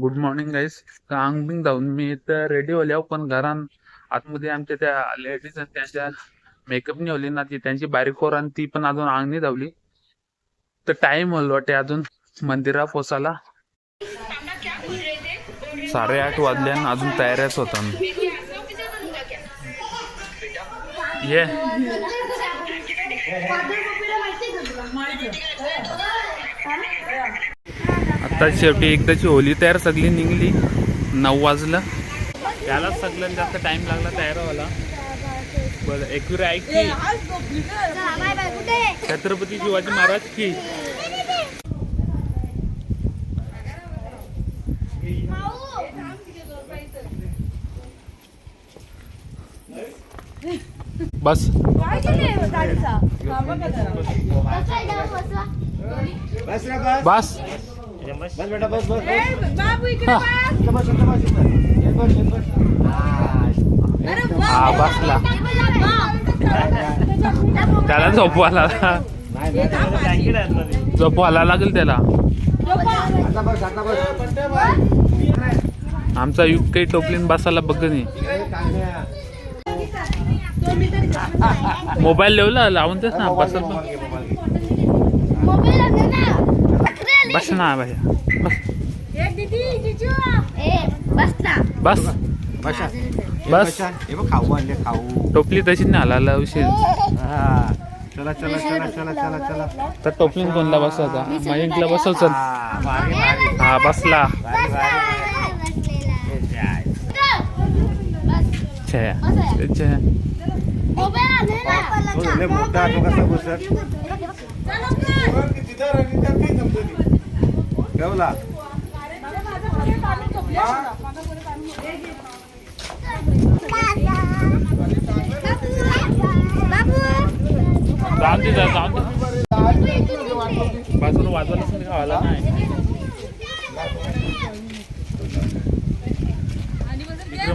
Good morning गाईस अंगबिंग जाऊन मी इथं ready होल्या पण घरान आतमध्ये आमच्या त्या लेडीज आणि त्यांच्या मेकअप नाही होली ना ती त्यांची बारीक पोर आणि ती पण अजून अंग नाही धावली. तर टाइम होल वाटे अजून मंदिरा पोचायला साडेआठ वाजल्यान अजून तयाऱ्याच होता ये. आता शेवटी एकदाची होली तयार सगळी निघली. नऊ वाजलं. त्यालाच सगळं जास्त टाइम लागला तयार व्हायला बरं एकविरा ऐक की. छत्रपती शिवाजी महाराज की. बस बस. बस. बस. बस बस बेटा बस. बस बाबू इकडे बस. बस बस बस अरे वा. हा बसला त्याला झोपवाला नाही नाही झोपवाला लागेल त्याला. आता बस आता बस. आमचा युग काही टोपलीन बसायला बघ नाही. मोबाईल लावला लावून तेच ना बसल बस ना भैया बस. एक दीदी जिजू. बस बसा. खाऊ आणले खाऊ. टोपली तशी नाही हलायला उशीर. हा. चला चला चला चला चला चला. तर टोपलीन कोणला बसवता? मयंकला बसव चल. हा बसला. मोठा तो कसा बसत? ठेवला. जाऊन दे जाऊन दे बाजूला वाजवायला खावायला नाही.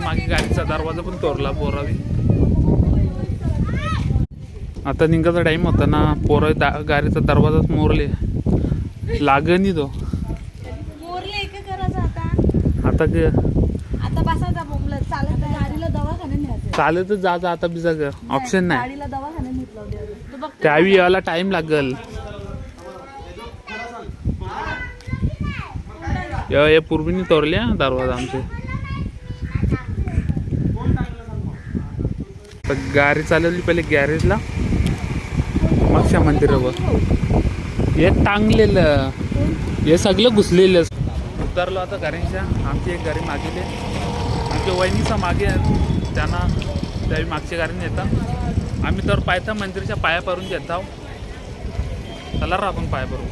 मागे गाडीचा दरवाजा पण तोरला पोरावी आता निघायचा टाइम होता ना पोर गाडीचा दरवाजाच मोरले. लागणी तो. आता आता ग आता चालत गाडीला दवाखान्यात न्यायचं चालतच जा जा आता बिजा ग. ऑप्शन नाही. गाडीला दवाखान्यात नेतलं तू बघ त्यावेळी याला टाइम लागल. या या पूर्वीने तोरले दरवाजा आमचे. तर गाडी चालवली पहिले गॅरेजला मागच्या मंदिरावर. हे टांगलेलं. हे सगळं घुसलेलं. उतरलो आता गाडीच्या आमची एक गाडी मागेली. आमच्या वहिनीचा मागे त्यांना त्यावेळी मागच्या गाडीने येतात आम्ही तर पायथा मंदिरच्या पाया परून घेत आहोत. चला रा आपण पाया परू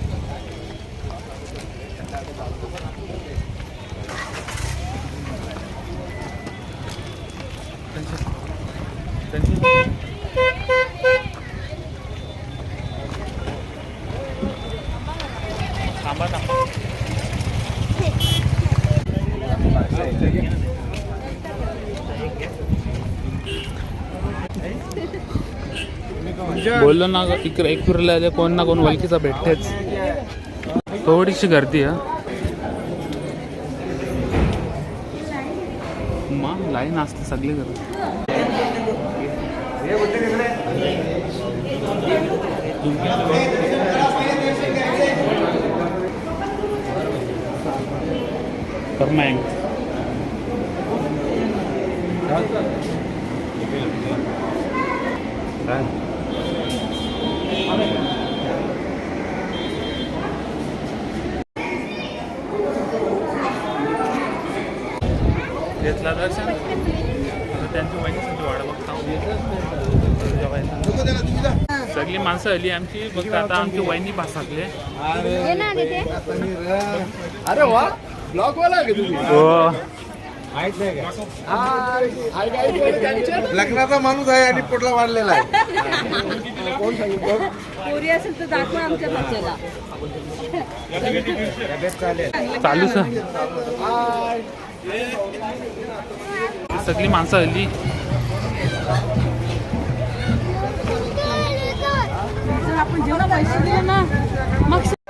त्यांची- त्यांची- थांबा थांबा बोललो ना इकडे एक फिरला आले कोण ना कोण वलकीचा भेटतेच. थोडीशी गर्दी आहे. मग लाईन असते सगळी गर्दी Permain. घेतला दर्शन आता त्यांची वहिनीसाठी वाडा बघता जेवायला. आली आमची. फक्त आता आमची वहिनी भासाकले अरे वा ब्लॉक वाला हो. लग्नाचा माणूस आहे आणि पोटला वाढलेला आहे. कोण सांगितलं? पोरी असेल तर दाखवा आमच्या बच्च्याला चालू सर. सगळी माणसं आली आपण जेवढा पैसे दिले ना मग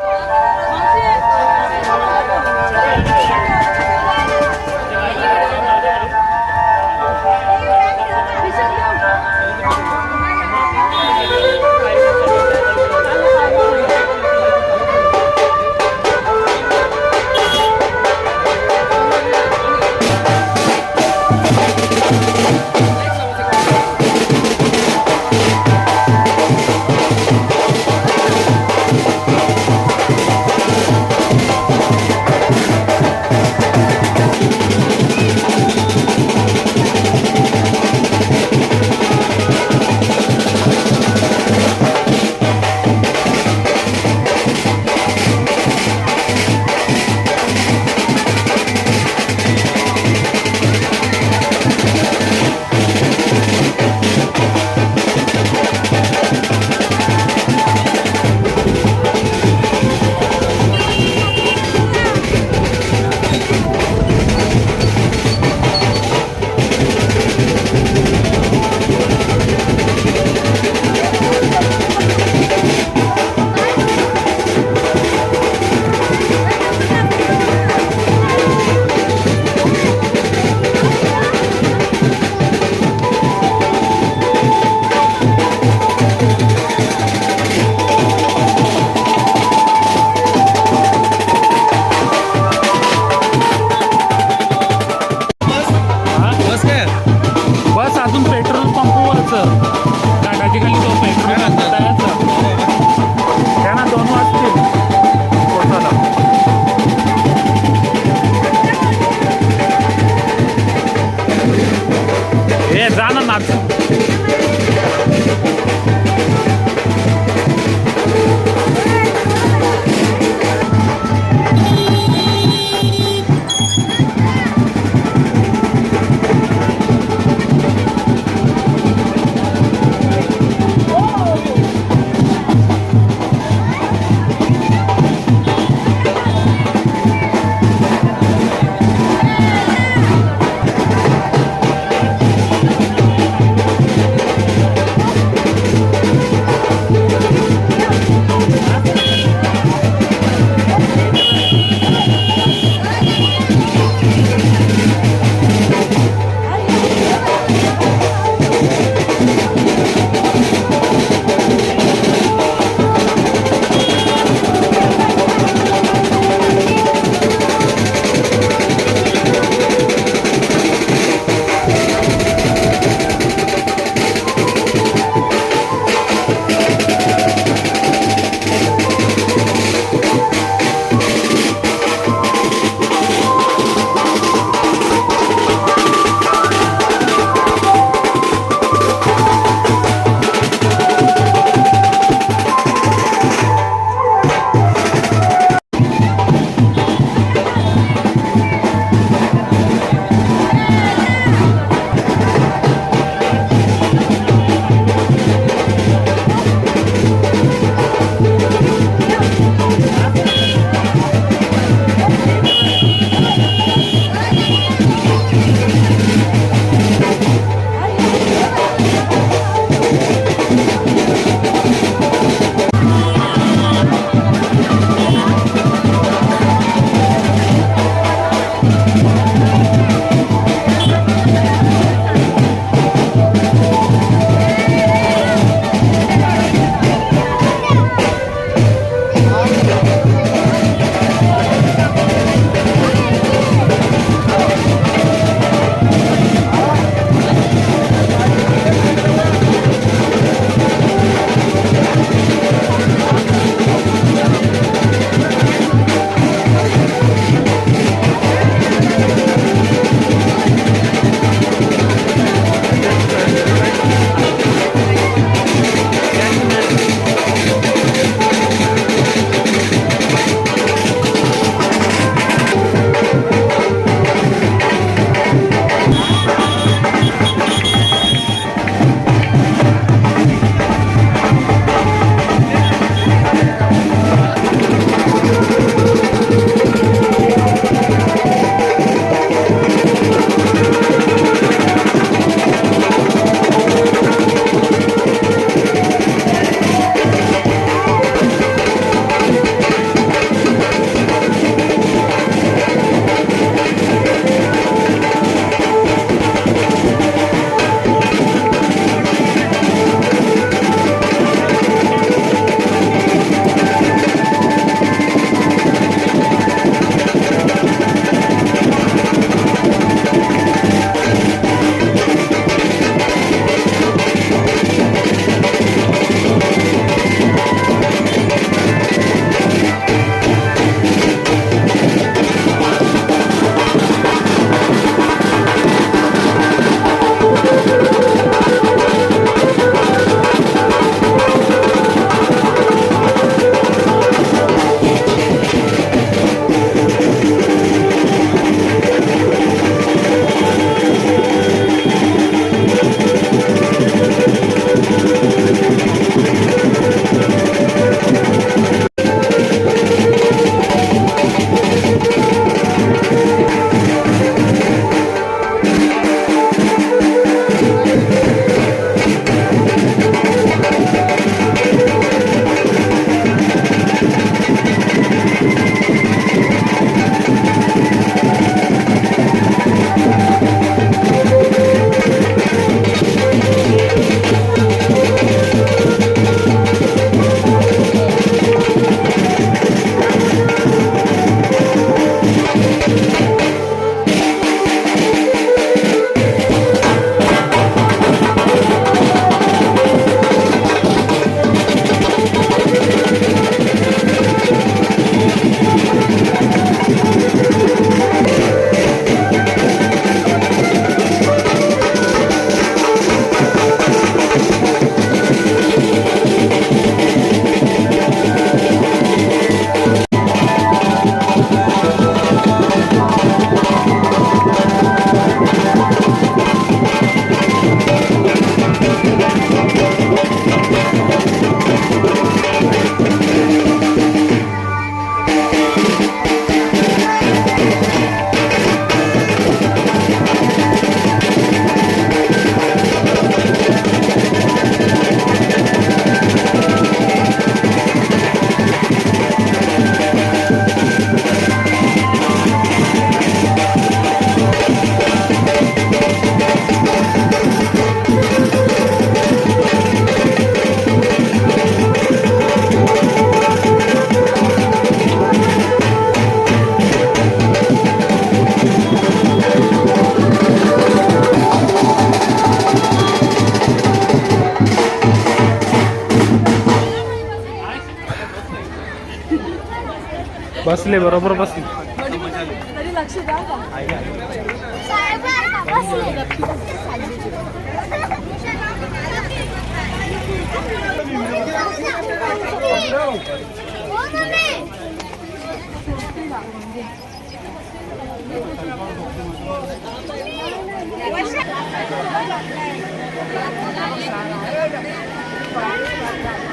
बसले बरोबर बसले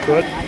Good.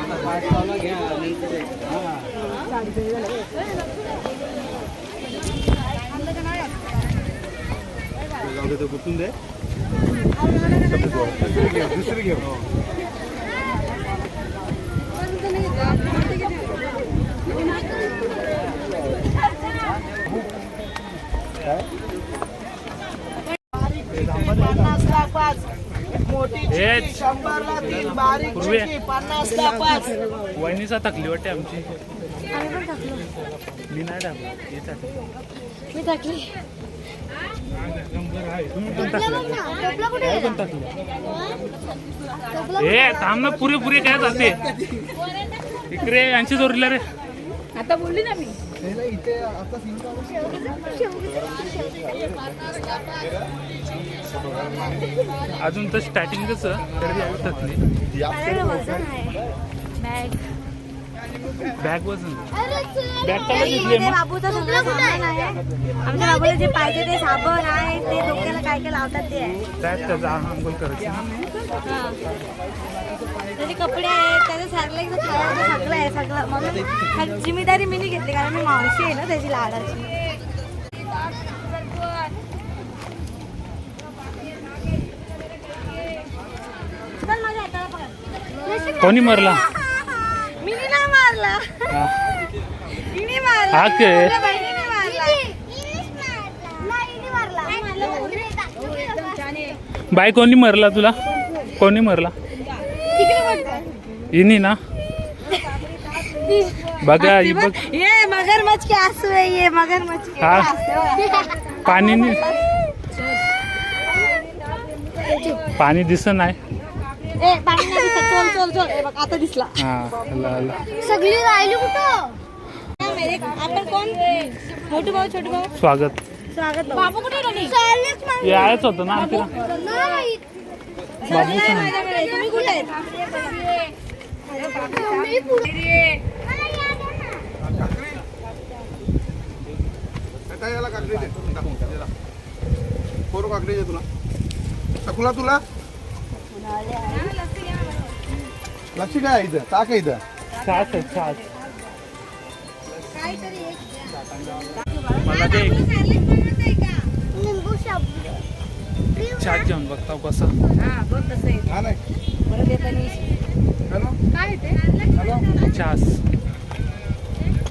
दुसरी घेऊ पन्नासला पाच. मोठी हेच. चिकी शंभरला तीन बारीक पूर्वी. चिकी पन्नासला पाच वहिनीचा थकली वाटते आमची मी नाही टाकलं हे टाकलं. मी टाकली ए थांब ना पुरे पुरे काय जाते इकडे यांची जोडल्या रे आता बोलली ना मी अजून तर स्टार्टिंगच यावी थकली बॅग बॅग वजन. बॅग त्याला घेतली मग. बाबूचा सगळं सामान आहे. आमच्या बाबूला जे पाहिजे ते साबण आहे ते डोक्याला काय काय लावतात ते आहे. बॅग त्याचा आंघोळ करायची हा. त्याचे कपडे आहेत त्याचं खायचं सगळं आहे सगळं. हा जिम्मेदारी मी नाही घेतली कारण मी मावशी आहे ना त्याची लाडाची. कोणी मरला? मी नाही मारला. हा. मारला. हा के? माझ्या बहिणीने मारला. बाय कोणी मरला तुला? कोणी मरला? इनी ना? बघा ही बघ. ये मगरमच्छ के आंसू है ये मगरमच्छ के हा. आंसू. पाणी नी- पाणी दिसत नाही. ए पाणी नाही दिसत. चल चल चल. ए बघ आता दिसला. हा ला- ला. सगळी राहिली कुठं? आपण कोण? मोठू भाऊ छोटू भाऊ. स्वागत. स्वागत. बाबू कुठे राहिली हे आहेच होतं ना तिला. बाबू सांग. तुम्ही कुठे आहेत? काय याला काकडी दे. टाकून त्याला. पोरं काकडी दे तुला. टाकूला तुला. लक्ष काय आहे इथं टाक आहे इथं छास आहे छास मला ते छास जेवण बघता कसा हा बघ तसं आहे. हा नाही. परत येताना हॅलो? काय ते? हॅलो? छास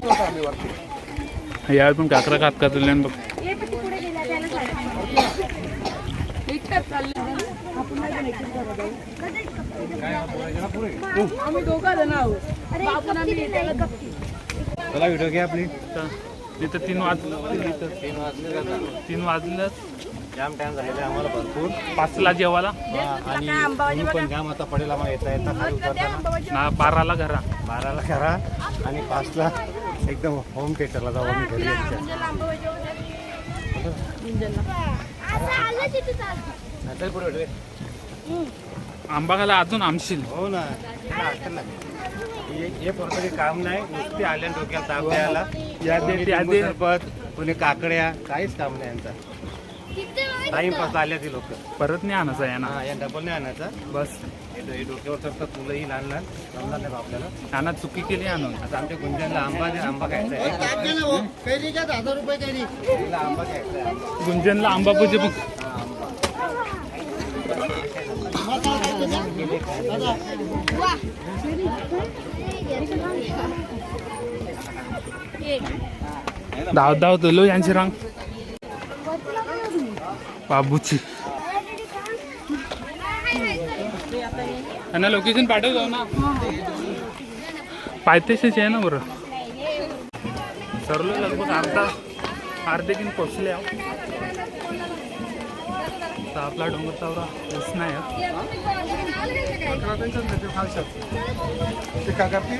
होता आम्ही वरती. यावेळी पण काकरा खात खात बघ ये पण ती पुढे गेल्या त्याला सांग. एकटाच चाललं. आम्ही दोघं जण आहोत. बाबून आम्ही येताना गप्पी. चला व्हिडिओ घ्या आपली. तिथं तीन वाजले तीन वाजलं जाम टाइम झालेला आहे आम्हाला भरपूर. पाचला जेवायला. आणि पण घ्या आता पडेल आम्हाला येता येता. खाली उतरताना ना बाराला घरा. बाराला करा आणि पाचला एकदम होम थिएटरला जाऊ आम्ही घरी यायच्या पुढे. आंबा खाला अजून आमशील. हो ना. नाही. हे हे काम नाही. नुसते आल्या आणि डोक्याला ताप द्यायला या दे, कोणी त्या लिंबू दे. सरबत कोणी काकड्या. काहीच काम नाही यांचा. टाइमपास आल्या ती लोक. परत नाही आणायचं आहे ना हा या डबल नाही आणायचा. बस. हे डो- हे डोक्यावर चढतात मुलंही लहान लहान. जमणार नाही बा आपल्याला. नाना चुकी केली आणून. आता आमच्या गुंजनला आंबा दे आंबा खायचा आहे. तिला आंबा खायचा आहे. गुंजनला आंबा पूजे बघ. धाव धाव लो यांची रांग. बाबूची. त्यांना लोकेशन पाठव जाऊ ना. पायथेशीच आहे ना बरं. सरलो लगभग अर्धा अर्धे दिन पोचले तर आपला डोंगर चावरा हेच नाही आहे. ते काय करते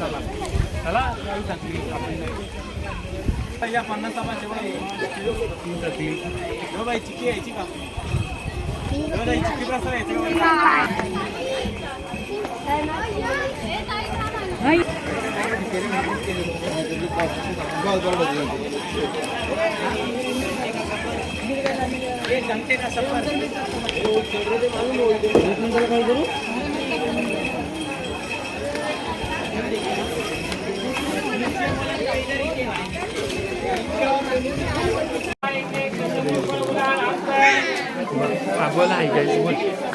चला गावी टाकली आपण नाही. पहिल्या पन्नास तापाचे तीन टाकली हा बोल आहे काय बोल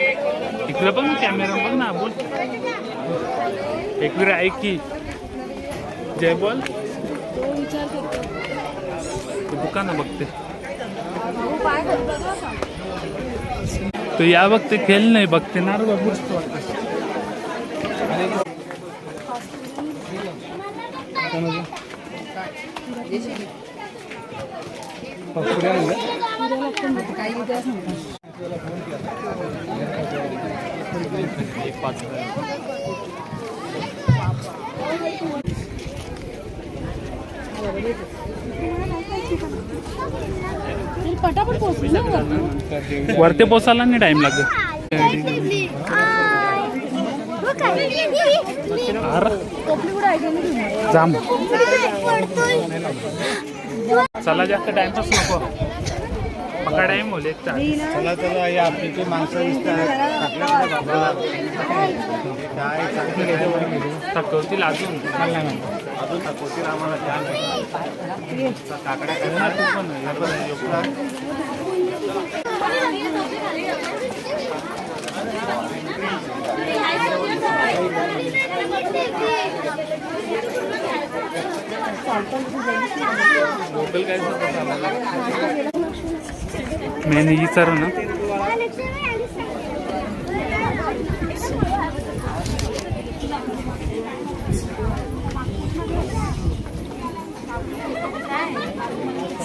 इकडे बघ ना कॅमेरा बघ ना बोल एक वेळ ऐक की जय बोल दुकान बघते तो या बघते खेळ नाही बघते ना रे बाबू वरती. वरते पोचायला नाही टाइम लागत चला जास्त टाइमपास नको पका टाइम तास चला चला या आपली ते माणसं दिसतात. थकवतील अजून. अजून थकवतील आम्हाला. काकड्या करणार तू पण. मोबाईल काय मेन विचार ना।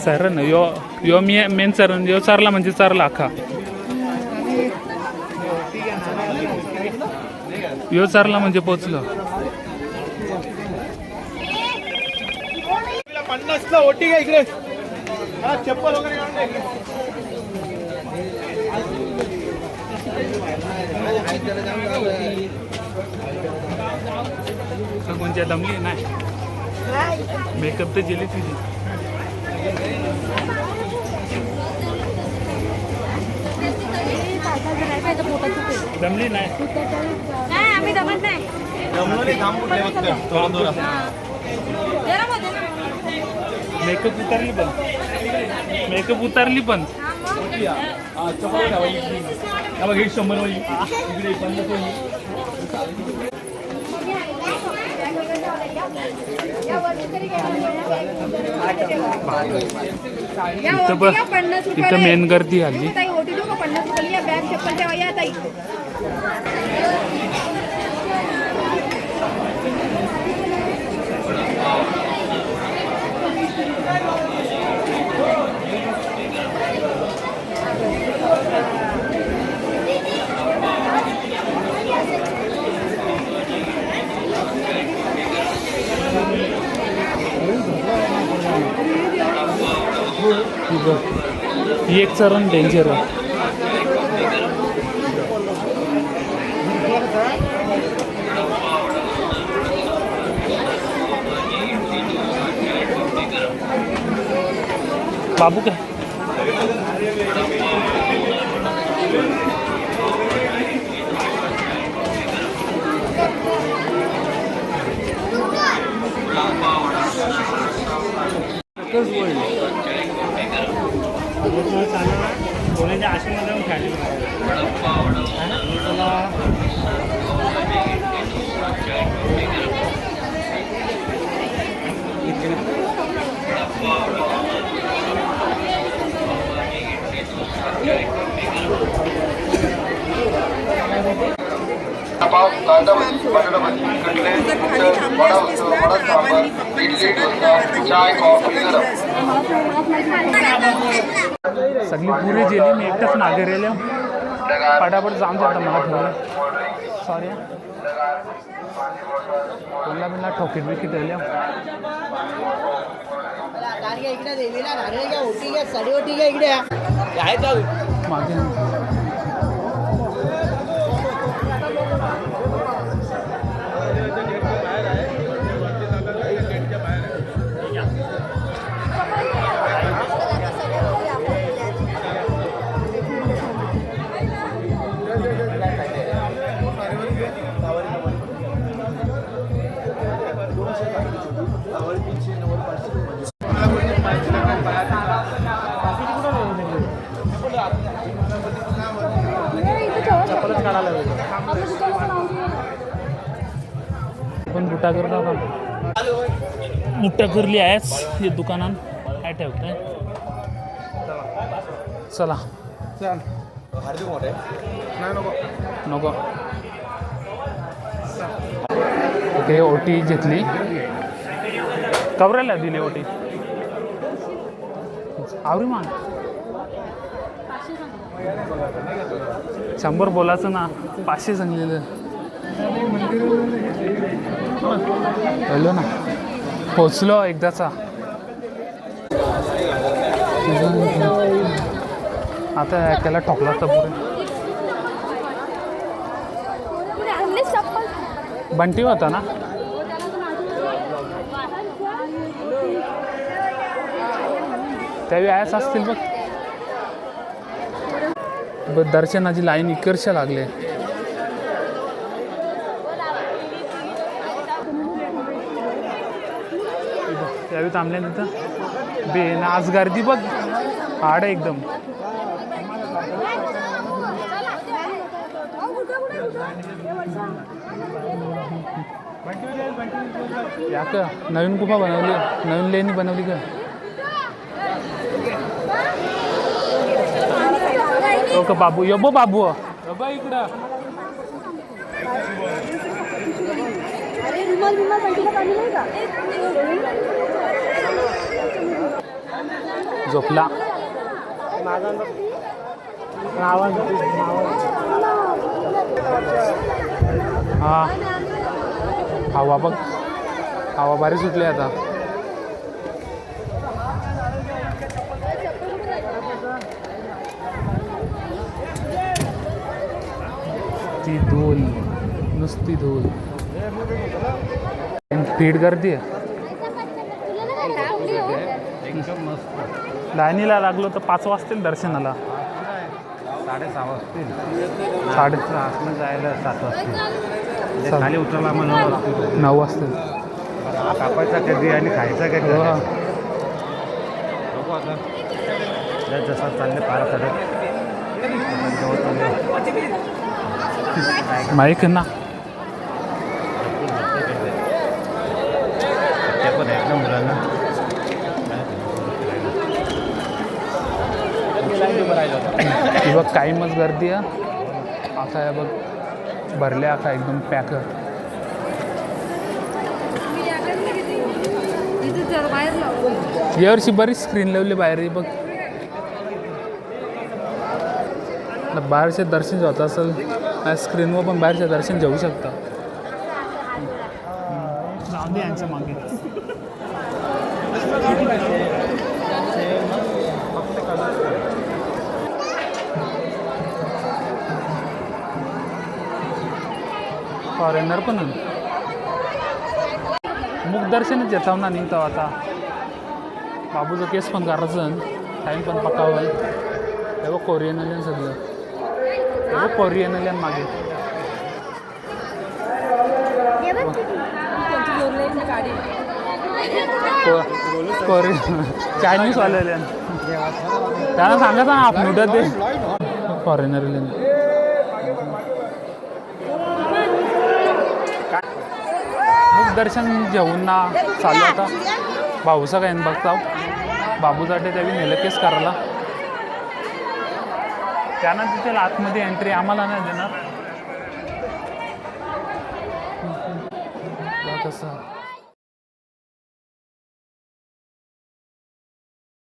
सर ना यो यो मी मेन सर यो चारला म्हणजे चारला अख्खा। यो चारला म्हणजे पोचलो। पन्नासला ओटी का इकडे. हा चप्पल वगैरे काढून दे इकडे. तर कोणत्या दमली नाही. मेकअप तर गेली तुझी. दमली नाही. आम्ही दमत नाही. मेकअप उतरली पण. मेकअप उतरली पण. हा बघ, हे शंभर वाली. इकडे पन्नास वाली. मेन गर्दी आली मागचा रन डेंजर आहे बाबू का कोणाच्या आश्रमात जाऊन खाली पाव कांदा भजी बटाटा भजी कटलेट मिसळ वडा उत्सव वडा सांबार इडली डोसा चाय कॉफी गरम सगळी पुरी जेली मी एकटाच मागे रेले पटापट जाऊन जातं मला थोडं सॉरी कोणला बिनला ठोकीत बिकीट रेल्या गाडी का मुठ्या करली आहेच हे दुकानात. काय ठेवतंय? चला. नको. ओके ओटी घेतली. कवरायला दिली ओटी? आवरी मान शंभर बोलायचं ना पाचशे सांगलेलं हॅलो ना. पोचलो एकदाचा. आता त्याला ठोकला तर पुढे. बंटी होता ना? त्यावेळी आयाच असतील बघ. ब- दर्शनाची लाईन इकडच्या लागले. त्यावेळी थांबले तिथं बे ना आज गर्दी बघ. हाड आहे एकदम. या का नवीन गुफा बनवली नवीन लेणी बनवली का. ओके हो बाबू. यो बो बाबू. बाबा इकडं. झोपला. हा. हवा बघ. हवा भारी सुटली आता. ती धूल. नुसती धूल. पीठ गर्दी आहे. लाईनीला लागलो तर पाच वाजतील दर्शनाला. साडेसहा वाजतील. साडे आतनं जायला सात वाजतील. म्हणजे. खाली उतरला मग नऊ वाजतील. नऊ वाजतील. कापायचा कधी आणि खायचा कधी हो. बघू आता. जस चालले पारा चढत माईक ना. ते पण आहेत ना मुलांना ही बघ कायमच गर्दी आहे. आता या बघ भरल्या आता एकदम पॅक यावर्षी बरीच स्क्रीन लावली बाहेर बघ. बाहेरचे दर्शन होत असेल स्क्रीनवर पण बाहेरचे दर्शन जाऊ शकता मागे फॉरेनर पण. मुखदर्शनच येताव ना निघताव आता. बाबूचं केस पण करायचं टाईम पण पकावं तेव्हा कोरियन आल्यान सगळं. तेव्हा कोरियन आल्यान मागे. हे बघ किती. को- कोरियन चायनीज वाले त्यांना सांगायचं ना आपण ते फॉरेनर दर्शन घेऊन ना चालू आता भाऊचा काय बघता. बाबूसाठी त्यावी नेलं केस करायला. त्यांना तिथे आतमध्ये एंट्री आम्हाला नाही देणार. कसं.